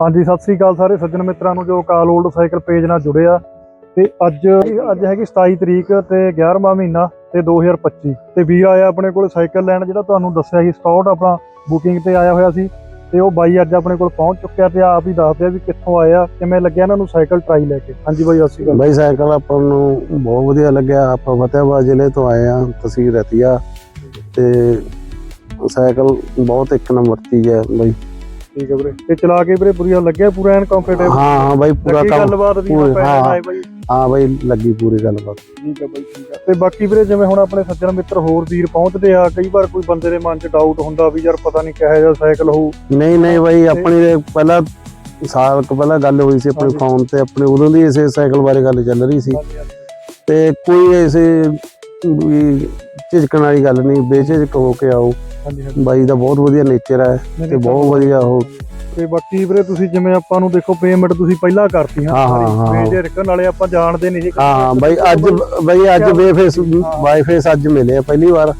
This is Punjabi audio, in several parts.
ਹਾਂਜੀ, ਸਤਿ ਸ੍ਰੀ ਅਕਾਲ ਸਾਰੇ ਸੱਜਣ ਮਿੱਤਰਾਂ ਨੂੰ, ਜੋ ਕਾਲ 올ਡ ਸਾਈਕਲ ਪੇਜ ਨਾਲ ਜੁੜੇ ਆ। ਤੇ ਅੱਜ ਅੱਜ ਹੈਗੀ 27 ਤਰੀਕ ਤੇ 11ਵਾਂ ਮਹੀਨਾ ਤੇ 2025 ਤੇ ਵੀਰ ਆਇਆ ਆਪਣੇ ਕੋਲ ਸਾਈਕਲ ਲੈਣ, ਜਿਹੜਾ ਤੁਹਾਨੂੰ ਦੱਸਿਆ ਸੀ, ਸਟਾਰਟ ਆਪਣਾ ਬੁਕਿੰਗ ਤੇ ਆਇਆ ਹੋਇਆ ਸੀ। ਤੇ ਉਹ ਬਾਈ ਅੱਜ ਆਪਣੇ ਕੋਲ ਪਹੁੰਚ ਚੁੱਕਿਆ ਤੇ ਆਪ ਹੀ ਦੱਸਦੇ ਆ ਵੀ ਕਿੱਥੋਂ ਆਇਆ ਕਿਵੇਂ ਲੱਗਿਆ ਇਹਨਾਂ ਨੂੰ ਸਾਈਕਲ ਟਰਾਈ ਲੈ ਕੇ। ਹਾਂਜੀ ਬਾਈ, ਸਤਿ ਸ੍ਰੀ ਅਕਾਲ। ਬਾਈ, ਸਾਈਕਲ ਆਪਾਂ ਨੂੰ ਬਹੁਤ ਵਧੀਆ ਲੱਗਿਆ। ਆਪਾਂ ਫਤਿਹਾਬਾਦ ਜ਼ਿਲ੍ਹੇ ਤੋਂ ਆਏ ਆ ਤਹਿਸੀਲ ਰਤੀਆ। ਤੇ ਸਾਈਕਲ ਬਹੁਤ ਇੱਕ ਨੰਬਰ ਚੀਜ਼ ਹੈ ਬਾਈ। ਠੀਕ ਹੈ ਵੀਰੇ। ਤੇ ਚਲਾ ਕੇ ਵੀਰੇ ਪੂਰੀ ਲੱਗਿਆ ਪੂਰਾ ਐਨ ਕੰਫਰਟੇਬਲ ਹਾਂ ਹਾਂ ਬਾਈ ਪੂਰਾ ਕੰਮ ਗੱਲਬਾਤ ਵੀ ਹਾਂ। ਬਾਈ? ਹਾਂ ਬਾਈ ਲੱਗੀ ਪੂਰੀ ਗੱਲਬਾਤ। ਠੀਕ ਹੈ ਬਾਈ ਠੀਕ ਹੈ ਤੇ ਬਾਕੀ ਵੀਰੇ ਜਿਵੇਂ ਹੁਣ ਆਪਣੇ ਸੱਜਣ ਮਿੱਤਰ ਹੋਰ ਵੀਰ ਪਹੁੰਚਦੇ ਆ ਕਈ ਵਾਰ ਕੋਈ ਬੰਦੇ ਦੇ ਮਨ 'ਚ ਡਾਊਟ ਹੁੰਦਾ ਵੀ ਯਾਰ ਪਤਾ ਨਹੀਂ ਕਿਹੋ ਜਿਹਾ ਸਾਈਕਲ ਹੋਊ। ਨਹੀਂ ਨਹੀਂ ਬਾਈ ਆਪਣੀ ਪਹਿਲਾਂ ਸਾਲ ਕੁ ਪਹਿਲਾਂ ਗੱਲ ਹੋਈ ਸੀ ਆਪਣੇ। ਫੋਨ ਤੇ ਆਪਣੇ ਉਦੋਂ ਦੀ ਇਸੇ ਸਾਈਕਲ ਬਾਰੇ ਗੱਲ ਚੱਲ ਰਹੀ ਸੀ। ਤੇ ਕੋਈ ਐਸੇ ਵੀ ਝਿਜਕਣ ਵਾਲੀ ਗੱਲ ਨਹੀਂ ਬੇਝਿਜਕ ਹੋ ਕੇ ਆਓ। ਹਾਂਜੀ ਹਾਂਜੀ। ਬਾਈ ਦਾ ਬਹੁਤ ਵਧੀਆ ਨੇਚਰ ਹੈ ਤੇ ਬਹੁਤ ਵਧੀਆ ਉਹ। ਤੇ ਬਾਕੀ ਵੀਰੇ ਤੁਸੀਂ ਜਿਵੇਂ ਆਪਾਂ ਨੂੰ ਦੇਖੋ ਪੇਮੈਂਟ ਤੁਸੀਂ ਪਹਿਲਾਂ ਕਰਤੀ ਹਾਂ, ਹਾਂ, ਰਿਕਨ ਵਾਲੇ ਆਪਾਂ ਜਾਣਦੇ ਨਹੀਂ ਸੀ ਹਾਂ ਹਾਂ ਬਾਈ ਅੱਜ ਬਾਈ ਅੱਜ ਬੇਫੇਸ ਬਾਈ ਫੇਸ ਅੱਜ ਮਿਲੇ ਆ ਪਹਿਲੀ ਵਾਰ।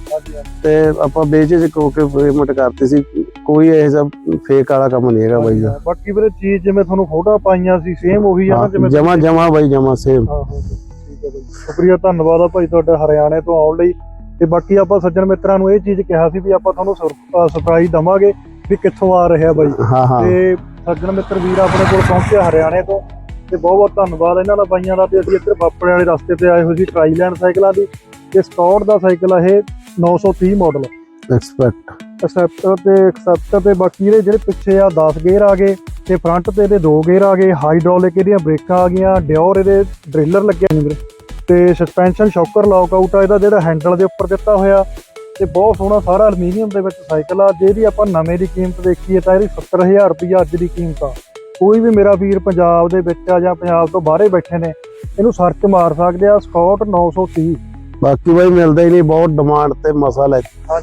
ਤੇ ਆਪਾਂ ਬੇਝਿਜਕ ਹੋ ਕੇ ਪੇਮੈਂਟ ਕਰਤੀ ਸੀ। ਕੋਈ ਇਹ ਸਭ ਫੇਕ ਵਾਲਾ ਕੰਮ ਨਹੀਂ ਹੈਗਾ ਬਾਈ ਦਾ। ਬਾਕੀ ਵੀਰੇ ਚੀਜ਼ ਜਿਵੇਂ ਤੁਹਾਨੂੰ ਫੋਟੋ ਪਾਈਆਂ ਸੀ ਸੇਮ ਉਹੀ ਆ ਜਿਵੇਂ ਜਮਾ ਜਮਾ ਬਾਈ ਜਮਾ ਸੇਮ ਹਾਂ, ਹਾਂ, ਠੀਕ ਹੈ ਬਾਈ। ਸ਼ੁਕਰੀਆ ਧੰਨਵਾਦ ਆ ਭਾਈ ਤੁਹਾਡਾ ਹਰਿਆਣੇ ਤੋਂ ਆਉਣ ਲਈ। ਤੇ ਬਾਕੀ ਆਪਾਂ ਸੱਜਣ ਮਿੱਤਰਾਂ ਨੂੰ ਇਹ ਚੀਜ਼ ਕਿਹਾ ਸੀ ਵੀ ਆਪਾਂ ਤੁਹਾਨੂੰ ਸਰਪ੍ਰਾਈਜ਼ ਦਵਾਂਗੇ ਵੀ ਕਿੱਥੋਂ ਆ ਰਿਹਾ ਬਾਈ। ਤੇ ਸੱਜਣ ਮਿੱਤਰ ਵੀਰ ਆਪਣੇ ਕੋਲ ਪਹੁੰਚਿਆ ਹਰਿਆਣੇ ਤੋਂ ਤੇ ਬਹੁਤ ਬਹੁਤ ਧੰਨਵਾਦ ਇਹਨਾਂ ਦਾ ਬਾਈਆਂ ਦਾ ਤੇ ਅਸੀਂ ਇੱਧਰ ਬਾਪੜੇ ਵਾਲੇ ਰਸਤੇ ਤੇ ਆਏ ਹੋਏ ਸੀ ਟਰਾਈ ਲੈਣ ਸਾਈਕਲਾਂ ਦੀ। ਤੇ ਸਟਾਰਟ ਦਾ ਸਾਈਕਲ ਆ ਇਹ 930 ਮਾਡਲ ਐਕਸਪੈਕਟ ਐਕਸੈਪਟਰ ਤੇ ਐਕਸੈਪਟਰ ਤੇ ਬਾਕੀ ਇਹਦੇ ਜਿਹੜੇ ਪਿੱਛੇ ਆ 10 ਗੇਅਰ ਆ ਗਏ ਤੇ ਫਰੰਟ ਤੇ ਇਹਦੇ 2 ਗੇਅਰ ਆ ਗਏ ਹਾਈਡ੍ਰੋਲਿਕ ਇਹਦੀਆਂ ਬ੍ਰੇਕਾਂ ਆ ਗਈਆਂ ਡਿਓਰ ਇਹਦੇ ਡ੍ਰਿਲਰ ਲੱਗਿਆ। ਨੇ ਵੀਰੇ ਤੇ ਸਸਪੈਂਸ਼ਨ ਸ਼ੌਕਰ ਲੌਕਆਊਟ ਆ ਇਹਦਾ ਜਿਹੜਾ ਹੈਂਡਲ ਦੇ ਉੱਪਰ ਦਿੱਤਾ ਹੋਇਆ। ਤੇ ਬਹੁਤ ਸੋਹਣਾ ਸਾਰਾ ਐਲੂਮੀਨੀਅਮ ਦੇ ਵਿੱਚ ਸਾਈਕਲ ਆ ਜਿਹਦੀ ਆਪਾਂ ਨਵੇਂ ਦੀ ਕੀਮਤ ਦੇਖੀਏ ਤਾਂ ਇਹਦੀ 70000 ਰੁਪਈਆ ਅੱਜ ਦੀ ਕੀਮਤ ਆ। ਕੋਈ ਵੀ ਮੇਰਾ ਵੀਰ ਪੰਜਾਬ ਦੇ ਵਿੱਚ ਆ ਜਾਂ ਪੰਜਾਬ ਤੋਂ ਬਾਹਰੇ ਬੈਠੇ ਨੇ ਇਹਨੂੰ ਸਰਚ ਮਾਰ ਸਕਦੇ ਆ ਸਕਾਟ 930 ਬਾਕੀ ਬਾਈ ਮਿਲਦਾ ਹੀ ਨਹੀਂ ਬਹੁਤ ਡਿਮਾਂਡ ਤੇ ਮਸਾ ਲੈ।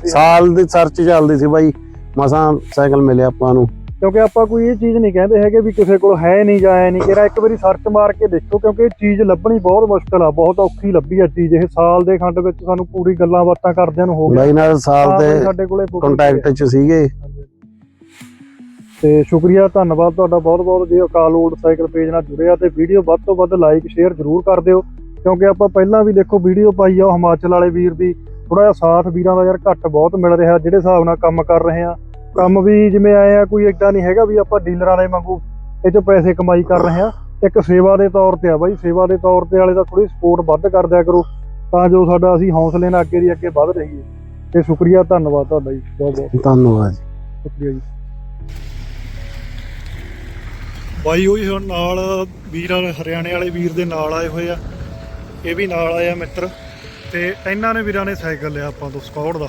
ਸਾਲ ਦੀ ਸਰਚ ਚੱਲਦੀ ਸੀ ਬਾਈ ਮਸਾਂ ਸਾਈਕਲ ਮਿਲਿਆ ਆਪਾਂ ਨੂੰ। ਕਿਉਂਕਿ ਆਪਾਂ ਕੋਈ ਇਹ ਚੀਜ਼ ਨਹੀਂ ਕਹਿੰਦੇ ਹੈਗੇ ਵੀ ਕਿਸੇ ਕੋਲ ਹੈ ਨਹੀਂ ਜਾਂ ਐ ਨਹੀਂ ਕਿਹੜਾ ਇੱਕ ਵਾਰੀ ਸਰਚ ਮਾਰ ਕੇ ਦੇਖੋ ਕਿਉਂਕਿ ਇਹ ਚੀਜ਼ ਲੱਭਣੀ ਬਹੁਤ ਮੁਸ਼ਕਲ ਆ ਬਹੁਤ ਔਖੀ ਲੱਭੀ ਆ ਚੀਜ਼ ਇਹ ਸਾਲ ਦੇ ਖੰਡ ਵਿੱਚ ਸਾਨੂੰ ਪੂਰੀ ਗੱਲਾਂ ਬਾਤਾਂ ਕਰਦਿਆਂ ਨੂੰ ਹੋ ਗਿਆ। ਬਾਈ ਨਾਲ ਸਾਲ ਦੇ ਸਾਡੇ ਕੋਲੇ ਕੰਟੈਕਟ ਚ ਸੀਗੇ। ਤੇ ਸ਼ੁਕਰੀਆ ਧੰਨਵਾਦ ਤੁਹਾਡਾ ਬਹੁਤ ਬਹੁਤ ਜੀ ਅਕਾਲ ਓਲਡ ਸਾਈਕਲ ਪੇਜ ਨਾਲ ਜੁੜਿਆ ਤੇ ਵੀਡੀਓ ਵੱਧ ਤੋਂ ਵੱਧ ਲਾਈਕ ਸ਼ੇਅਰ ਜ਼ਰੂਰ ਕਰ ਦਿਓ। ਕਿਉਂਕਿ ਆਪਾਂ ਪਹਿਲਾਂ ਵੀ ਦੇਖੋ ਵੀਡੀਓ ਪਾਈ ਆ ਉਹ ਹਿਮਾਚਲ ਵਾਲੇ ਵੀਰ ਦੀ ਥੋੜਾ ਜਿਹਾ ਸਾਥ ਵੀਰਾਂ ਦਾ ਯਾਰ ਘੱਟ ਬਹੁਤ ਮਿਲ ਰਿਹਾ ਜਿਹੜੇ ਹਿਸਾਬ ਨਾਲ ਕੰਮ ਕਰ ਰਹੇ ਆ। ਕੰਮ ਵੀ ਜਿਵੇਂ ਆਏ ਆ ਕੋਈ ਏਦਾਂ ਨਹੀਂ ਹੈਗਾ ਵੀ ਆਪਾਂ ਡੀਲਰਾਂ ਦੇ ਵਾਂਗੂ ਇਹ ਚੋਂ ਪੈਸੇ ਕਮਾਈ ਕਰ ਰਹੇ ਆ। ਇੱਕ ਸੇਵਾ ਦੇ ਤੌਰ ਤੇ ਆ ਬਾਈ ਸੇਵਾ ਦੇ ਤੌਰ ਤੇ ਵਾਲੇ ਦਾ ਥੋੜੀ ਸਪੋਰਟ ਵੱਧ ਕਰ ਦਿਆ ਕਰੋ ਤਾਂ ਜੋ ਸਾਡਾ ਅਸੀਂ ਹੌਸਲੇ ਨਾਲ ਅੱਗੇ ਦੀ ਅੱਗੇ ਵੱਧ ਰਹੀਏ। ਤੇ ਸ਼ੁਕਰੀਆ ਧੰਨਵਾਦ ਤੁਹਾਡਾ ਜੀ ਬਹੁਤ ਬਹੁਤ। ਧੰਨਵਾਦ ਜੀ। ਸ਼ੁਕਰੀਆ ਜੀ। ਬਾਈ ਉਹੀ ਹੁਣ ਨਾਲ ਵੀਰ ਹਰਿਆਣੇ ਵਾਲੇ ਵੀਰ ਦੇ ਨਾਲ ਆਏ ਹੋਏ ਆ। ਇਹ ਵੀ ਨਾਲ ਆਇਆ ਮਿੱਤਰ। ਤੇ ਇਹਨਾਂ ਨੇ ਵੀਰਾਂ ਨੇ ਸਾਈਕਲ ਲਿਆ ਆਪਾਂ ਤੋਂ ਸਕਾਟ ਦਾ।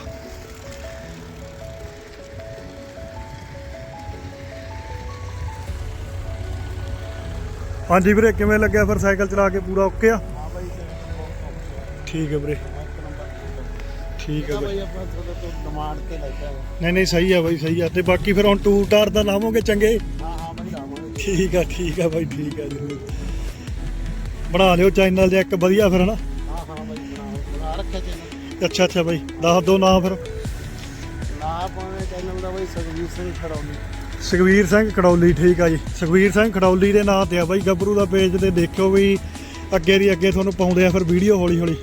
ਹਾਂਜੀ ਵੀਰੇ, ਕਿਵੇਂ ਲੱਗਿਆ ਫਿਰ ਸਾਈਕਲ ਚਲਾ ਕੇ? ਪੂਰਾ ਓਕੇ ਆ? ਠੀਕ ਹੈ ਵੀਰੇ। ਠੀਕ ਹੈ ਬਾਈ ਆਪਾਂ ਤੁਹਾਡੇ ਤੋਂ ਡਿਮਾਂਡ ਤੇ ਲੈ ਨਹੀਂ ਨਹੀਂ, ਸਹੀ ਆ ਬਾਈ, ਸਹੀ ਆ। ਤੇ ਬਾਕੀ ਫਿਰ ਹੁਣ ਟੂਰ ਟਾਰ ਦਾ ਲਾਵੋਗੇ ਚੰਗੇ? ਹਾਂ ਹਾਂ ਬਾਈ ਆਵਾਂਗੇ ਠੀਕ ਆ ਠੀਕ ਆ ਬਾਈ, ਠੀਕ ਆ ਜੀ। ਬਣਾ ਲਿਓ ਚੈਨਲ ਦੇ ਇੱਕ ਵਧੀਆ ਫਿਰ, ਹਨਾ? ਹਾਂ ਹਾਂ ਬਾਈ ਬਣਾਓ ਬਣਾ ਰੱਖਿਆ ਚੈਨਲ ਅੱਛਾ ਅੱਛਾ ਬਾਈ, ਦੱਸ ਦੋ ਨਾਂ ਫਿਰ। ਨਾ ਪਾਉਣੇ ਚੈਨਲ ਦਾ ਬਾਈ ਸੁਖਵੀਰ ਸਿੰਘ ਖੜਾਉਣੀ ਸੁਖਵੀਰ ਸਿੰਘ ਖੜੌਲੀ ਠੀਕ ਆ ਜੀ। ਸੁਖਵੀਰ ਸਿੰਘ ਖੜੌਲੀ ਦੇ ਨਾਂ ਤੇ ਆ ਬਾਈ ਗੱਭਰੂ ਦਾ ਪੇਜ ਤੇ ਦੇਖਿਓ ਵੀ ਅੱਗੇ ਦੀ ਅੱਗੇ ਤੁਹਾਨੂੰ ਪਾਉਂਦੇ ਆ ਫਿਰ ਵੀਡੀਓ ਹੌਲੀ ਹੌਲੀ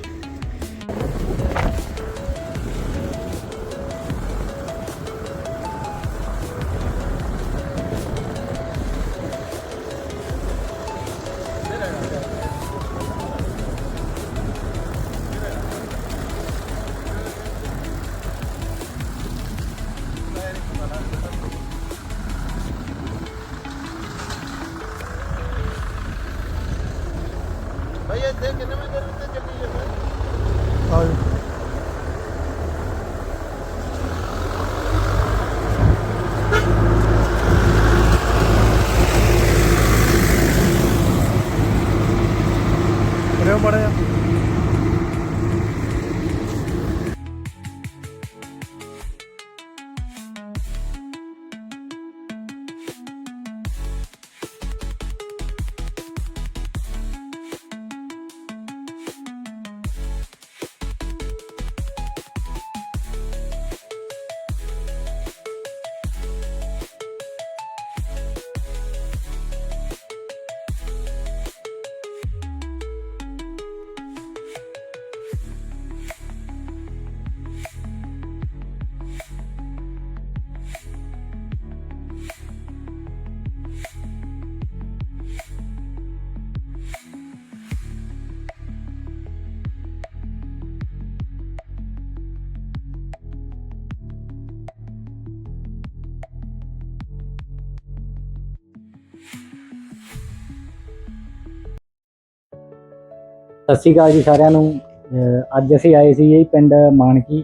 ਸਤਿ ਸ਼੍ਰੀ ਅਕਾਲ ਜੀ ਸਾਰਿਆਂ ਨੂੰ। ਅਹ ਅੱਜ ਅਸੀਂ ਆਏ ਸੀ ਜੀ ਪਿੰਡ ਮਾਨਕੀ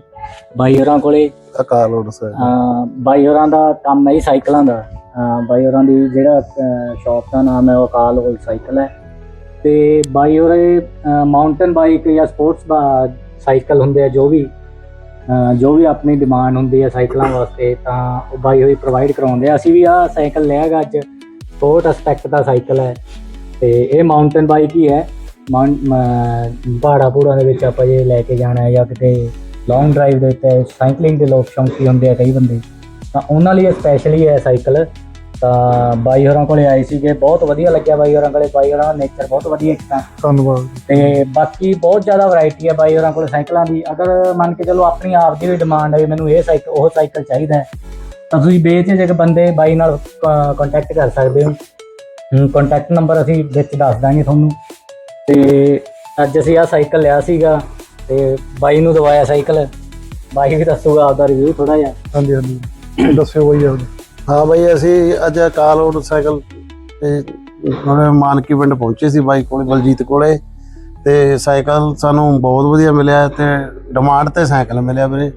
ਬਾਈ ਹੋਰਾਂ ਕੋਲੇ। ਅਕਾਲ ਉਡ ਸਾਈਕਲ ਅਹ ਬਾਈ ਹੋਰਾਂ ਦਾ ਕੰਮ ਹੈ ਜੀ ਸਾਈਕਲਾਂ ਦਾ। ਅਹ ਬਾਈ ਹੋਰਾਂ ਦੀ ਜਿਹੜਾ ਸ਼ਾਪ ਦਾ ਨਾਮ ਹੈ ਉਹ ਅਕਾਲ ਹੋਲ ਸਾਈਕਲ ਹੈ। ਤੇ ਬਾਈ ਹੋਰੇ ਮਾਊਂਟਨ ਬਾਈਕ ਜਾਂ ਸਪੋਰਟਸ ਸਾਈਕਲ ਹੁੰਦੇ ਆ ਜੋ ਵੀ ਅਹ ਜੋ ਵੀ ਆਪਣੀ ਡਿਮਾਂਡ ਹੁੰਦੀ ਹੈ ਸਾਈਕਲਾਂ ਵਾਸਤੇ ਤਾਂ ਉਹ ਬਾਈ ਹੋਰੀ ਪ੍ਰੋਵਾਈਡ ਕਰਾਉਂਦੇ ਆ। ਅਸੀਂ ਵੀ ਆ ਸਾਈਕਲ ਲਿਆ ਗਾ ਅੱਜ। ਸਪੋਰਟ ਐਸਪੈਕਟ ਦਾ ਸਾਈਕਲ ਹੈ। ਤੇ ਇਹ ਮਾਊਂਟਨ ਬਾਈਕ ਹੀ ਹੈ। ਪਹਾੜਾ ਪੂੜਾ ਦੇ ਵਿੱਚ ਆਪਾਂ ਜੇ ਲੈ ਕੇ ਜਾਣਾ ਹੈ ਜਾਂ ਕਿਤੇ ਲੌਂਗ ਡਰਾਈਵ ਦੇ ਉੱਤੇ ਸਾਈਕਲਿੰਗ ਦੇ ਲੋਕ ਸ਼ੌਂਕੀ ਹੁੰਦੇ ਆ ਕਈ ਬੰਦੇ ਤਾਂ ਉਹਨਾਂ ਲਈ ਸਪੈਸ਼ਲੀ ਹੈ ਸਾਈਕਲ ਤਾਂ ਬਾਈ ਹੋਰਾਂ ਕੋਲੇ ਆਏ ਸੀਗੇ ਬਹੁਤ ਵਧੀਆ ਲੱਗਿਆ ਬਾਈ ਹੋਰਾਂ ਕੋਲੇ ਬਾਈ ਹੋਰਾਂ ਦਾ ਨੇਚਰ ਬਹੁਤ ਵਧੀਆ ਇੱਕ ਤਾਂ ਧੰਨਵਾਦ। ਤੇ ਬਾਕੀ ਬਹੁਤ ਜ਼ਿਆਦਾ ਵੈਰਾਈਟੀ ਹੈ ਬਾਈ ਹੋਰਾਂ ਕੋਲ ਸਾਈਕਲਾਂ ਦੀ। ਅਗਰ ਮੰਨ ਕੇ ਚਲੋ ਆਪਣੀ ਆਪ ਦੀ ਵੀ ਡਿਮਾਂਡ ਹੈ ਵੀ ਮੈਨੂੰ ਇਹ ਸਾਈਕਲ ਉਹ ਸਾਈਕਲ ਚਾਹੀਦਾ ਹੈ ਤਾਂ ਤੁਸੀਂ ਬੇਝਿਜਕ ਬੰਦੇ ਬਾਈ ਨਾਲ ਕੰਟੈਕਟ ਕਰ ਸਕਦੇ ਹੋ। ਕੰਟੈਕਟ ਨੰਬਰ ਅਸੀਂ ਵਿੱਚ ਦੱਸ ਦਾਂਗੇ ਤੁਹਾਨੂੰ। ਤੇ ਅੱਜ ਅਸੀਂ ਆ ਸਾਈਕਲ ਲਿਆ ਸੀਗਾ ਤੇ ਬਾਈ ਨੂੰ ਦਵਾਇਆ ਸਾਈਕਲ। ਬਾਈ ਵੀ ਦੱਸੂਗਾ ਆਪਦਾ ਰਿਵਿਊ ਥੋੜਾ ਜਿਹਾ। ਹਾਂਜੀ ਹਾਂਜੀ। ਦੱਸਿਓ ਬਾਈ ਆਪਦਾ। ਹਾਂ ਬਈ ਅਸੀਂ ਅੱਜ ਉਡ ਸਾਈਕਲ ਤੇ ਉਹਨੇ ਮਾਨਕੀ ਪਿੰਡ ਪਹੁੰਚੇ ਸੀ ਬਾਈ ਕੋਲੇ ਬਲਜੀਤ ਕੋਲੇ। ਤੇ ਸਾਈਕਲ ਸਾਨੂੰ ਬਹੁਤ ਵਧੀਆ ਮਿਲਿਆ ਤੇ ਡਿਮਾਂਡ ਤੇ ਸਾਈਕਲ ਮਿਲਿਆ ਵੀਰੇ।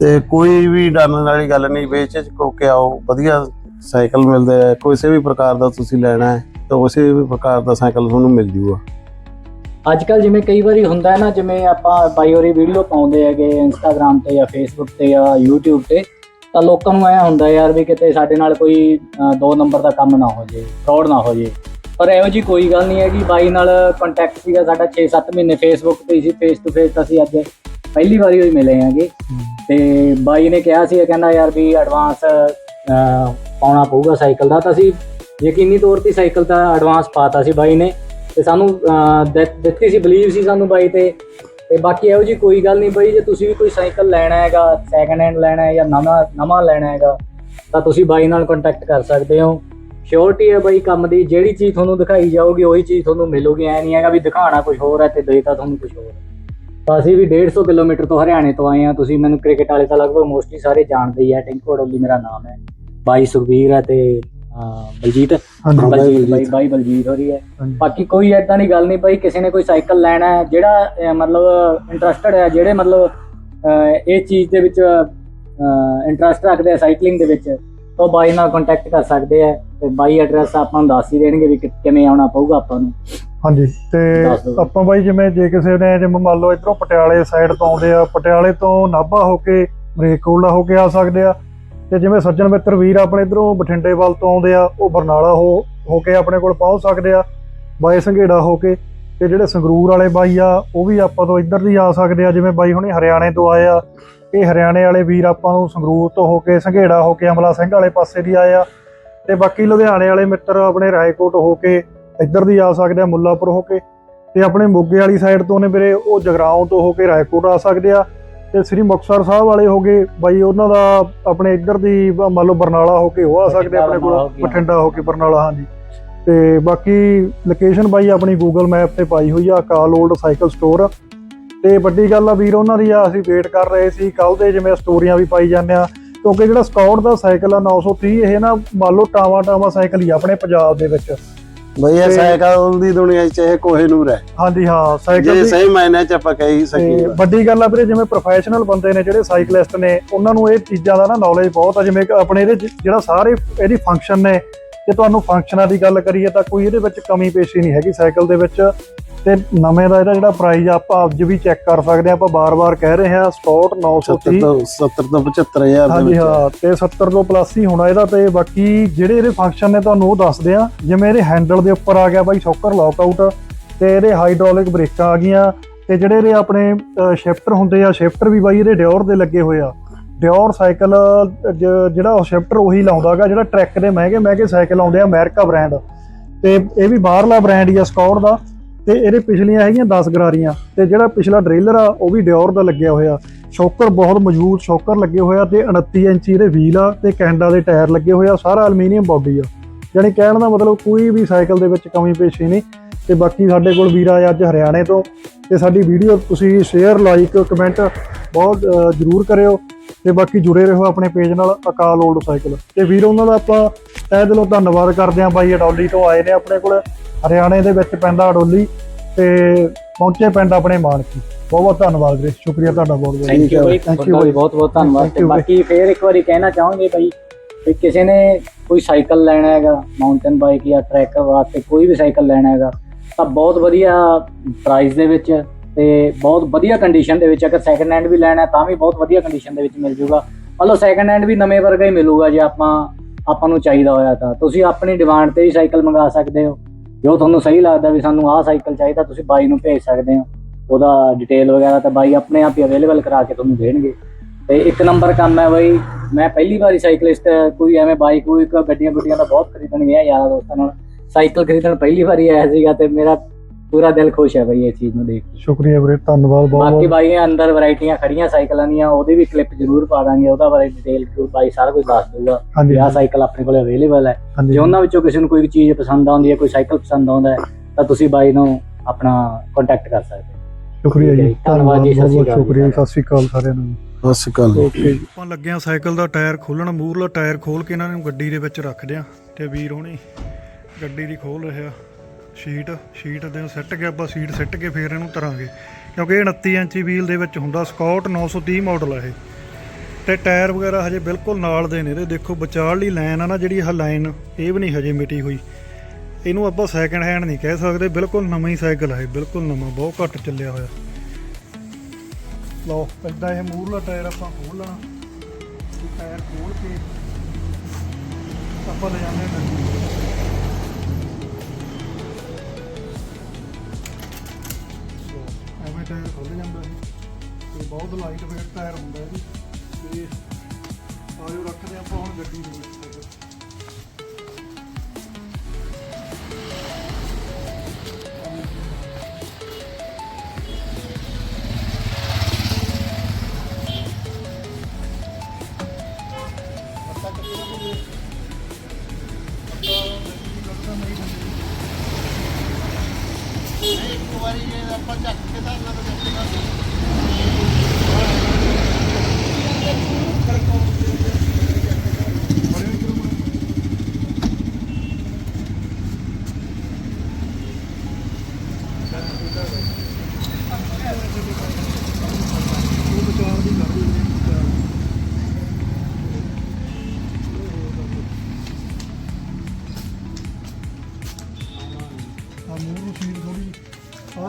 ਤੇ ਕੋਈ ਵੀ ਡਰਨ ਵਾਲੀ ਗੱਲ ਨਹੀਂ ਵੇਚ ਕੋ ਕੇ ਆਓ ਵਧੀਆ ਸਾਈਕਲ ਮਿਲਦੇ ਆ। ਕਿਸੇ ਵੀ ਪ੍ਰਕਾਰ ਦਾ ਤੁਸੀਂ ਲੈਣਾ ਹੈ। ਤਾਂ ਉਸੇ ਪ੍ਰਕਾਰ ਦਾ ਸਾਈਕਲ ਤੁਹਾਨੂੰ ਮਿਲ ਜੂਗਾ। ਅੱਜ ਕੱਲ ਜਿਵੇਂ ਕਈ ਵਾਰੀ ਹੁੰਦਾ ਹੈ ਨਾ ਜਿਵੇਂ ਆਪਾਂ ਬਾਈ ਹੋਰੀ ਵੀਡੀਓ ਪਾਉਂਦੇ ਹੈਗੇ ਇੰਸਟਾਗ੍ਰam ਤੇ ਜਾਂ ਫੇਸਬੁੱਕ ਤੇ ਜਾਂ YouTube ਤੇ ਤਾਂ ਲੋਕਾਂ ਨੂੰ ਐ ਹੁੰਦਾ ਯਾਰ ਵੀ ਕਿਤੇ ਸਾਡੇ ਨਾਲ ਕੋਈ ਦੋ ਨੰਬਰ ਦਾ ਕੰਮ ਨਾ ਹੋ ਜੇ ਫਰਾਡ ਨਾ ਹੋ ਜੇ। ਪਰ ਇਹੋ ਜੀ ਕੋਈ ਗੱਲ ਨਹੀਂ ਹੈਗੀ ਬਾਈ ਨਾਲ ਕੰਟੈਕਟ ਸੀਗਾ ਸਾਡਾ 6-7 ਮਹੀਨੇ ਫੇਸਬੁੱਕ ਤੇ ਸੀ ਫੇਸ ਟੂ ਫੇਸ ਅਸੀਂ ਅੱਜ ਪਹਿਲੀ ਵਾਰੀ ਹੋਈ ਮਿਲੇ ਹੈਗੇ। ਤੇ ਬਾਈ ਨੇ ਕਿਹਾ ਸੀ ਕਹਿੰਦਾ ਯਾਰ ਵੀ ਐਡਵਾਂਸ ਪਾਉਣਾ ਪਊਗਾ ਸਾਈਕਲ ਦਾ ਤਾਂ ਅਸੀਂ ਯਕੀਨੀ ਤੌਰ ਤੇ ਸਾਈਕਲ ਦਾ ਐਡਵਾਂਸ ਪਾਤਾ ਸੀ ਬਾਈ ਨੇ ਤੇ ਸਾਨੂੰ ਅਹ, ਦਿੱਤੀ ਸੀ ਬਲੀਵ ਸੀ ਸਾਨੂੰ ਬਾਈ ਤੇ। ਤੇ ਬਾਕੀ ਇਹੋ ਜੀ ਕੋਈ ਗੱਲ ਨਹੀਂ ਬਾਈ ਜੇ ਤੁਸੀਂ ਵੀ ਕੋਈ ਸਾਈਕਲ ਲੈਣਾ ਹੈਗਾ ਸੈਕੰਡ ਹੈਂਡ ਲੈਣਾ ਹੈ ਜਾਂ ਨਵਾਂ ਨਵਾਂ ਲੈਣਾ ਹੈਗਾ ਤਾਂ ਤੁਸੀਂ ਬਾਈ ਨਾਲ ਕੰਟੈਕਟ ਕਰ ਸਕਦੇ ਹੋ। ਸ਼ੋਰਟੀ ਹੈ ਬਾਈ ਕੰਮ ਦੀ ਜਿਹੜੀ ਚੀਜ਼ ਤੁਹਾਨੂੰ ਦਿਖਾਈ ਜਾਊਗੀ ਉਹੀ ਚੀਜ਼ ਤੁਹਾਨੂੰ ਮਿਲੂਗੀ। ਐ ਨਹੀਂ ਹੈਗਾ ਵੀ ਦਿਖਾਣਾ ਕੁਝ ਹੋਰ ਹੈ ਤੇ ਦੇਤਾ ਤੁਹਾਨੂੰ ਕੁਝ ਹੋਰ। ਤਾਂ ਅਸੀਂ ਵੀ 150 ਕਿਲੋਮੀਟਰ ਤੋਂ ਹਰਿਆਣੇ ਤੋਂ ਆਏ ਹਾਂ। ਤੁਸੀਂ ਮੈਨੂੰ ਕ੍ਰਿਕਟ ਵਾਲੇ ਤਾਂ ਲਗਭਗ ਮੋਸਟਲੀ ਸਾਰੇ ਜਾਣਦੇ ਹੀ ਆ। ਟਿੰਕੂ ਅਡੋਲੀ ਮੇਰਾ ਨਾਮ ਹੈ। ਬਾਈ ਸੁਖਬੀਰ ਹੈ ਤੇ ਬਲਜੀਤ। ਹਾਂ, ਬਾਈ ਬਲਜੀਤ। ਬਾਈ ਬਲਜੀਤ। ਬਾਈ ਬਲਜੀਤ ਹੋ ਰਹੀ ਹੈ ਬਾਕੀ ਕੋਈ ਐਦਾਂ ਦੀ ਗੱਲ ਨਹੀਂ ਭਾਈ ਕਿਸੇ ਨੇ ਕੋਈ ਸਾਈਕਲ ਲੈਣਾ ਹੈ ਜਿਹੜਾ ਅਹ, ਮਤਲਬ ਇੰਟਰਸਟਡ ਹੈ ਜਿਹੜੇ ਮਤਲਬ ਅਹ, ਇਹ ਚੀਜ਼ ਦੇ ਵਿੱਚ ਇੰਟਰਸਟ ਰੱਖਦੇ ਆ ਸਾਈਕਲਿੰਗ ਦੇ ਵਿੱਚ ਤਾਂ ਬਾਈ ਨਾਲ ਕੰਟੈਕਟ ਕਰ ਸਕਦੇ ਆ। ਤੇ ਬਾਈ ਐਡਰੈਸ ਆਪਾਂ ਨੂੰ ਦੱਸ ਹੀ ਦੇਣਗੇ ਵੀ ਕਿ- ਕਿਵੇਂ ਆਉਣਾ ਪਊਗਾ ਆਪਾਂ ਨੂੰ। ਹਾਂਜੀ ਤੇ ਦੱਸ ਦਿਓ। ਆਪਾਂ ਬਾਈ ਜਿਵੇਂ ਜੇ ਕਿਸੇ ਨੇ ਜਿਵੇਂ ਮੰਨ ਲਓ ਇਧਰੋਂ ਪਟਿਆਲੇ ਸਾਈਡ ਤੋਂ ਆਉਂਦੇ ਆ ਪਟਿਆਲੇ ਤੋਂ ਨਾਭਾ ਹੋ ਕੇ ਮਰੇਕੋਲਾ ਹੋ ਕੇ ਆ ਸਕਦੇ ਆ। ਤੇ ਜਿਵੇਂ ਸੱਜਣ ਮਿੱਤਰ ਵੀਰ ਆਪਣੇ ਇਧਰੋਂ ਬਠਿੰਡੇ ਵੱਲ ਤੋਂ ਆਉਂਦੇ ਆ, ਉਹ ਬਰਨਾਲਾ ਹੋ ਹੋ ਕੇ ਆਪਣੇ ਕੋਲ ਪਹੁੰਚ ਸਕਦੇ ਆ, ਬਾਈ ਸੰਘੇੜਾ ਹੋ ਕੇ ਤੇ ਜਿਹੜੇ ਸੰਗਰੂਰ ਵਾਲੇ ਬਾਈ ਆ, ਉਹ ਵੀ ਆਪਾਂ ਤੋਂ ਇੱਧਰ ਦੀ ਆ ਸਕਦੇ ਆ, ਜਿਵੇਂ ਬਾਈ ਹੁਣੇ ਹਰਿਆਣੇ ਤੋਂ ਆਏ ਆ। ਇਹ ਹਰਿਆਣੇ ਵਾਲੇ ਵੀਰ ਆਪਾਂ ਨੂੰ ਸੰਗਰੂਰ ਤੋਂ ਹੋ ਕੇ, ਸੰਘੇੜਾ ਹੋ ਕੇ, ਅਮਲਾ ਸਿੰਘ ਵਾਲੇ ਪਾਸੇ ਦੀ ਆਏ ਆ। ਤੇ ਬਾਕੀ ਲੁਧਿਆਣੇ ਵਾਲੇ ਮਿੱਤਰ ਆਪਣੇ ਰਾਏਕੋਟ ਹੋ ਕੇ ਇੱਧਰ ਦੀ ਆ ਸਕਦੇ ਆ, ਮੁੱਲਾਪੁਰ ਹੋ ਕੇ। ਤੇ ਆਪਣੇ ਮੋਗੇ ਵਾਲੀ ਸਾਈਡ ਤੋਂ ਨੇ ਵੀਰੇ, ਉਹ ਜਗਰਾਉਂ ਤੋਂ ਹੋ ਕੇ ਰਾਏਕੋਟ ਆ ਸਕਦੇ ਆ। ਤੇ ਸ੍ਰੀ ਮੁਕਤਸਰ ਸਾਹਿਬ ਵਾਲੇ ਹੋ ਗਏ ਬਾਈ ਉਹਨਾਂ ਦਾ ਆਪਣੇ ਇੱਧਰ ਦੀ ਮੰਨ ਲਓ ਬਰਨਾਲਾ ਹੋ ਕੇ ਉਹ ਆ ਸਕਦੇ ਆਪਣੇ ਕੋਲ। ਬਠਿੰਡਾ ਹੋ ਕੇ ਬਰਨਾਲਾ ਹਾਂਜੀ। ਤੇ ਬਾਕੀ ਲੋਕੇਸ਼ਨ ਬਾਈ ਆਪਣੀ ਗੂਗਲ ਮੈਪ ਤੇ ਪਾਈ ਹੋਈ ਆ ਕਾਲ 올ਡ ਸਾਈਕਲ ਸਟੋਰ ਤੇ ਵੱਡੀ ਗੱਲ ਆ ਵੀਰ ਉਹਨਾਂ ਦੀ ਆ ਅਸੀਂ ਵੇਟ ਕਰ ਰਹੇ ਸੀ ਕੱਲ ਦੇ ਜਿਵੇਂ ਸਟੋਰੀਆਂ ਵੀ ਪਾਈ ਜਾਂਦੇ ਆ। ਕਿਉਂਕਿ ਜਿਹੜਾ ਸਕਾਊਟ ਦਾ ਸਾਈਕਲ ਆ 930 ਇਹ ਨਾ ਮੰਨ ਲਓ ਟਾਵਾ ਟਾਵਾ ਸਾਈਕਲ ਹੀ ਆਪਣੇ ਪੰਜਾਬ ਦੇ ਵਿੱਚ। ਤੇ- ਸਾਈਕਲ ਦੀ ਦੁਨੀਆ 'ਚ ਇਹ ਕੋਹੇ ਨੂਰ ਹੈ। ਹਾਂਜੀ ਹਾਂ ਸਾਈਕਲ ਜੇ ਦੀ ਸਹੀ ਮਾਇਨੇ 'ਚ ਆਪਾਂ ਕਹਿ ਹੀ ਸਕੀਏ। ਵੱਡੀ ਗੱਲ ਆ ਵੀਰੇ ਜਿਵੇਂ ਪ੍ਰੋਫੈਸ਼ਨਲ ਬੰਦੇ ਨੇ ਜਿਹੜੇ ਸਾਈਕਲਿਸਟ ਨੇ ਉਹਨਾਂ ਨੂੰ ਇਹ ਚੀਜ਼ਾਂ ਦਾ ਨਾ ਨੌਲੇਜ ਬਹੁਤ ਆ। ਜਿਵੇਂ ਆਪਣੇ ਇਹਦੇ ਜਿਹੜਾ ਸਾਰੇ ਇਹਦੀ ਫੰਕਸ਼ਨ ਨੇ ਜੇ ਤੁਹਾਨੂੰ ਫੰਕਸ਼ਨਾਂ ਦੀ ਗੱਲ ਕਰੀਏ ਤਾਂ ਕੋਈ ਇਹਦੇ ਵਿੱਚ ਕਮੀ ਪੇਸ਼ੀ ਨਹੀਂ ਹੈਗੀ ਸਾਈਕਲ ਦੇ ਵਿੱਚ। ਤੇ ਨਵੇਂ ਦਾ ਇਹਦਾ ਜਿਹੜਾ ਪ੍ਰਾਈਸ ਆਪਾਂ ਅੱਜ ਵੀ ਚੈੱਕ ਕਰ ਸਕਦੇ ਆ ਆਪਾਂ ਬਾਰ-ਬਾਰ ਕਹਿ ਰਹੇ ਹਾਂ ਸਪੋਰਟ 70 930 ਤੋਂ 70 ਤੋਂ 75000 ਦੇ ਹਾਂਜੀ ਵਿੱਚ ਹਾਂ ਤੇ 70 ਤੋਂ ਪਲੱਸ ਹੀ ਹੋਣਾ ਇਹਦਾ ਤੇ ਬਾਕੀ ਜਿਹੜੇ ਇਹਦੇ ਫੰਕਸ਼ਨ ਨੇ ਤੁਹਾਨੂੰ ਉਹ ਦੱਸਦੇ ਆ। ਜਿਵੇਂ ਇਹਦੇ ਹੈਂਡਲ ਦੇ ਉੱਪਰ ਆ ਗਿਆ ਬਾਈ ਸ਼ੌਕਰ ਲੌਕਆਊਟ ਤੇ ਇਹਦੇ ਹਾਈਡ੍ਰੋਲਿਕ ਬ੍ਰੇਕਾਂ ਆ ਗਈਆਂ ਤੇ ਜਿਹੜੇ ਇਹਦੇ ਆਪਣੇ ਸ਼ਿਫਟਰ ਹੁੰਦੇ ਆ ਸ਼ਿਫਟਰ ਵੀ ਬਾਈ ਇਹਦੇ ਡਿਓਰ ਦੇ ਲੱਗੇ ਹੋਏ ਆ। ਡਿਓਰ ਸਾਈਕਲ ਜਿਹੜਾ ਉਹ ਸ਼ਿਫਟਰ ਉਹੀ ਲਾਉਂਦਾਗਾ ਜਿਹੜਾ ਟਰੈਕ ਦੇ ਮਹਿੰਗੇ ਮਹਿੰਗੇ ਸਾਈਕਲ ਆਉਂਦੇ ਆ ਅਮਰੀਕਾ ਬ੍ਰਾਂਡ ਤੇ ਇਹ ਵੀ ਬਾਹਰਲਾ ਬ੍ਰਾਂਡ ਹੀ ਆ ਸਕੌਰ ਦਾ ਤੇ ਇਹਦੇ ਪਿਛਲੀਆਂ ਹੈਗੀਆਂ 10 ਗਰਾਰੀਆਂ ਤੇ ਜਿਹੜਾ ਪਿਛਲਾ ਡ੍ਰੇਲਰ ਆ, ਉਹ ਵੀ ਡਿਓਰ ਦਾ ਲੱਗਿਆ ਹੋਇਆ। ਸ਼ੌਕਰ ਬਹੁਤ ਮਜ਼ਬੂਤ ਸ਼ੌਕਰ ਲੱਗੇ ਹੋਇਆ ਤੇ 29 ਇੰਚੀ ਇਹਦੇ ਵੀਲ ਆ ਤੇ ਕੈਨਡਾ ਦੇ ਟਾਇਰ ਲੱਗੇ ਹੋਏ ਆ, ਸਾਰਾ ਐਲੂਮੀਨੀਅਮ ਬਾਡੀ ਆ। ਯਾਨੀ ਕਹਿਣ ਦਾ ਮਤਲਬ ਕੋਈ ਵੀ ਸਾਈਕਲ ਦੇ ਵਿੱਚ ਕਮੀ ਪੇਸ਼ੀ ਨਹੀਂ। ਤੇ ਬਾਕੀ ਸਾਡੇ ਕੋਲ ਵੀਰ ਆਏ ਅੱਜ ਹਰਿਆਣੇ ਤੋਂ। ਤੇ ਸਾਡੀ ਵੀਡੀਓ ਤੁਸੀਂ ਸ਼ੇਅਰ ਲਾਈਕ ਕਮੈਂਟ ਬਹੁਤ ਜ਼ਰੂਰ ਕਰਿਓ। ਤੇ ਬਾਕੀ ਜੁੜੇ ਰਹੋ ਆਪਣੇ ਪੇਜ ਨਾਲ, ਅਕਾਲ 올ਡ ਸਾਈਕਲ ਤੇ ਵੀਰ, ਉਹਨਾਂ ਦਾ ਆਪਾਂ ਤਹਿ ਦਿਲੋਂ ਧੰਨਵਾਦ ਕਰਦੇ ਹਾਂ ਬਾਈ ਅਡੌਲੀ ਤੋਂ ਆਏ ਨੇ ਆਪਣੇ ਕੋਲ। ਹਰਿਆਣੇ ਦੇ ਵਿੱਚ ਪੈਂਦਾ ਅਡੋਲੀ ਤੇ ਪਹੁੰਚੇ ਪਿੰਡ ਆਪਣੇ ਮਾਨਕੀ ਬਹੁਤ ਬਹੁਤ ਧੰਨਵਾਦ ਵੀਰੇ ਸ਼ੁਕਰੀਆ ਤੁਹਾਡਾ ਬਹੁਤ ਬਹੁਤ। ਥੈਂਕ ਯੂ ਬਾਈ ਤੁਹਾਡਾ ਵੀ ਬਹੁਤ ਬਹੁਤ ਧੰਨਵਾਦ ਤੇ। ਬਾਕੀ ਫੇਰ ਇੱਕ ਵਾਰੀ ਕਹਿਣਾ ਚਾਹਾਂਗੇ ਬਾਈ ਵੀ ਕਿਸੇ ਨੇ ਕੋਈ ਸਾਈਕਲ ਲੈਣਾ ਹੈਗਾ ਮਾਊਂਟਨ ਬਾਈਕ ਜਾਂ ਟਰੈਕਰ ਵਾਸਤੇ ਕੋਈ ਵੀ ਸਾਈਕਲ ਲੈਣਾ ਹੈਗਾ ਤਾਂ ਬਹੁਤ ਵਧੀਆ ਪ੍ਰਾਈਸ ਦੇ ਵਿੱਚ ਤੇ ਬਹੁਤ ਵਧੀਆ ਕੰਡੀਸ਼ਨ ਦੇ ਵਿੱਚ ਅਗਰ ਸੈਕੰਡ ਹੈਂਡ ਵੀ ਲੈਣਾ ਤਾਂ ਵੀ ਬਹੁਤ ਵਧੀਆ ਕੰਡੀਸ਼ਨ ਦੇ ਵਿੱਚ ਮਿਲ ਜੂਗਾ। ਮਤਲਬ ਸੈਕੰਡ ਹੈਂਡ ਵੀ ਨਵੇਂ ਵਰਗਾ ਹੀ ਮਿਲੂਗਾ ਜੇ ਆਪਾਂ ਆਪਾਂ ਨੂੰ ਚਾਹੀਦਾ ਹੋਇਆ ਤਾਂ। ਤੁਸੀਂ ਆਪਣੀ ਡਿਮਾਂਡ ਤੇ ਵੀ ਸਾਈਕਲ ਮੰਗਾ ਸਕਦੇ ਹੋ। ਜੋ ਤੁਹਾਨੂੰ ਸਹੀ ਲੱਗਦਾ ਵੀ ਸਾਨੂੰ ਆਹ ਸਾਈਕਲ ਚਾਹੀਦਾ, ਤੁਸੀਂ ਬਾਈ ਨੂੰ ਭੇਜ ਸਕਦੇ ਹੋ। ਉਹਦਾ ਡਿਟੇਲ ਵਗੈਰਾ ਤਾਂ ਬਾਈ ਆਪਣੇ ਆਪ ਹੀ ਅਵੇਲੇਬਲ ਕਰਾ ਕੇ ਤੁਹਾਨੂੰ ਦੇਣਗੇ। ਤੇ ਇੱਕ ਨੰਬਰ ਕੰਮ ਹੈ ਬਾਈ, ਮੈਂ ਪਹਿਲੀ ਵਾਰੀ ਸਾਈਕਲਿਸਟ ਕੋਈ ਐਵੇਂ ਬਾਈਕ ਕੋਈ ਗੱਡੀਆਂ ਗੁੱਡੀਆਂ ਦਾ ਬਹੁਤ ਖਰੀਦਣ ਗਿਆ ਯਾਰਾਂ ਦੋਸਤਾਂ ਨਾਲ। ਸਾਈਕਲ ਖਰੀਦਣ ਪਹਿਲੀ ਵਾਰੀ ਆਇਆ ਸੀਗਾ ਤੇ ਮੇਰਾ ਪੂਰਾ ਦਿਲ ਖੁਸ਼ ਹੈ ਬਾਈ ਇਸ ਚੀਜ਼ ਨੂੰ ਦੇਖ ਕੇ। ਸ਼ੁਕਰੀਆ ਵੀਰੇ ਧੰਨਵਾਦ ਬਹੁਤ ਬਾਕੀ ਬਾਈ ਇਹ ਅੰਦਰ ਵੈਰਾਈਟੀਆਂ ਖੜੀਆਂ ਸਾਈਕਲਾਂ ਦੀਆਂ ਉਹਦੀ ਵੀ ਕਲਿੱਪ ਜ਼ਰੂਰ ਪਾ ਦਾਂਗੇ ਉਹਦਾ ਬਾਰੇ ਡਿਟੇਲ ਜ਼ਰੂਰ ਬਾਈ ਸਾਰਾ ਕੁਝ ਦੱਸ ਹਾਂਜੀ ਵੀ ਆਹ ਸਾਈਕਲ ਆਪਣੇ ਕੋਲ ਅਵੇਲੇਬਲ ਹੈ। ਜੇ ਉਹਨਾਂ ਵਿੱਚੋਂ ਕਿਸੇ ਨੂੰ ਕੋਈ ਚੀਜ਼ ਪਸੰਦ ਆਉਂਦੀ ਹੈ ਕੋਈ ਸਾਈਕਲ ਪਸੰਦ ਆਉਂਦਾ ਹੈ ਤਾਂ ਤੁਸੀਂ ਬਾਈ ਨੂੰ ਆਪਣਾ ਕੰਟੈਕਟ ਕਰ ਸਕਦੇ ਹੋ। ਸ਼ੁਕਰੀਆ ਜੀ ਧੰਨਵਾਦ ਜੀ, ਸਤਿ ਸ਼੍ਰੀ ਅਕਾਲ ਸ਼ੁਕਰੀਆ। ਸਤਿ ਸ਼੍ਰੀ ਅਕਾਲ ਸਾਰਿਆਂ ਨੂੰ। ਸਤਿ ਸ਼੍ਰੀ ਅਕਾਲ ਓਕੇ ਆਪਾਂ ਲੱਗੇ ਆ ਸਾਈਕਲ ਦਾ ਟਾਇਰ ਖੋਲਣ ਮੂਰਲਾ ਟਾਇਰ ਖੋਲ ਕੇ ਇਹਨਾਂ ਨੂੰ ਗੱਡੀ ਦੇ ਵਿੱਚ ਰੱਖ ਦਿਆਂ ਤੇ ਵੀਰ ਹੁਣੀ ਗੱਡੀ ਦੀ ਖੋਲ ਰਿਹਾ। ਸ਼ੀਟ ਸ਼ੀਟ ਦੇ ਸਿੱਟ ਕੇ ਆਪਾਂ ਸੀਟ ਸਿੱਟ ਕੇ ਫੇਰ ਇਹਨੂੰ ਤਰਾਂਗੇ। ਕਿਉਂਕਿ ਇਹ 29 ਇੰਚੀ ਵੀਲ ਦੇ ਵਿੱਚ ਹੁੰਦਾ ਸਕਾਟ 930 ਮਾਡਲ ਆ ਇਹ। ਤੇ ਟਾਇਰ ਵਗੈਰਾ ਹਜੇ ਬਿਲਕੁਲ ਨਾਲ ਦੇ ਨੇ ਇਹਦੇ। ਦੇਖੋ ਵਿਚਾਰਲੀ ਲਾਈਨ ਆ ਨਾ ਜਿਹੜੀ ਆਹ ਲਾਈਨ, ਇਹ ਵੀ ਨਹੀਂ ਹਜੇ ਮਿਟੀ ਹੋਈ। ਇਹਨੂੰ ਆਪਾਂ ਸੈਕੰਡ ਹੈਂਡ ਨਹੀਂ ਕਹਿ ਸਕਦੇ। ਬਿਲਕੁਲ ਨਵਾਂ ਹੀ ਸਾਈਕਲ ਹੈ ਬਿਲਕੁਲ ਨਵਾਂ, ਬਹੁਤ ਘੱਟ ਚੱਲਿਆ ਹੋਇਆ। ਲਓ ਇਦਾਂ ਇਹ ਮੂਰਲਾ ਟਾਇਰ ਆਪਾਂ ਖੋਲ ਲੈਣਾ। ਟਾਇਰ ਖੋਲ ਕੇ ਆਪਾਂ ਲੈ ਜਾਂਦੇ ਹਾਂ। ਟਾਇਰ ਖੁੱਲ ਜਾਂਦਾ ਇਹ ਤੇ ਬਹੁਤ ਲਾਈਟ ਵੇਟ ਟਾਇਰ ਹੁੰਦਾ ਹੈ ਜੀ ਤੇ ਆਇਓ ਰੱਖਦੇ ਆਪਾਂ ਹੁਣ ਗੱਡੀ ਨੂੰ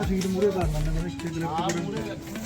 ਆ ਮੂਰੂ ਸੀਟ ਥੋੜੀ ਆ ਸੀਟ ਮੂਰੇ ਕਰ ਲੈਂਦੇ ਨੇ ਇੱਥੇ ਗ੍ਰਿਪ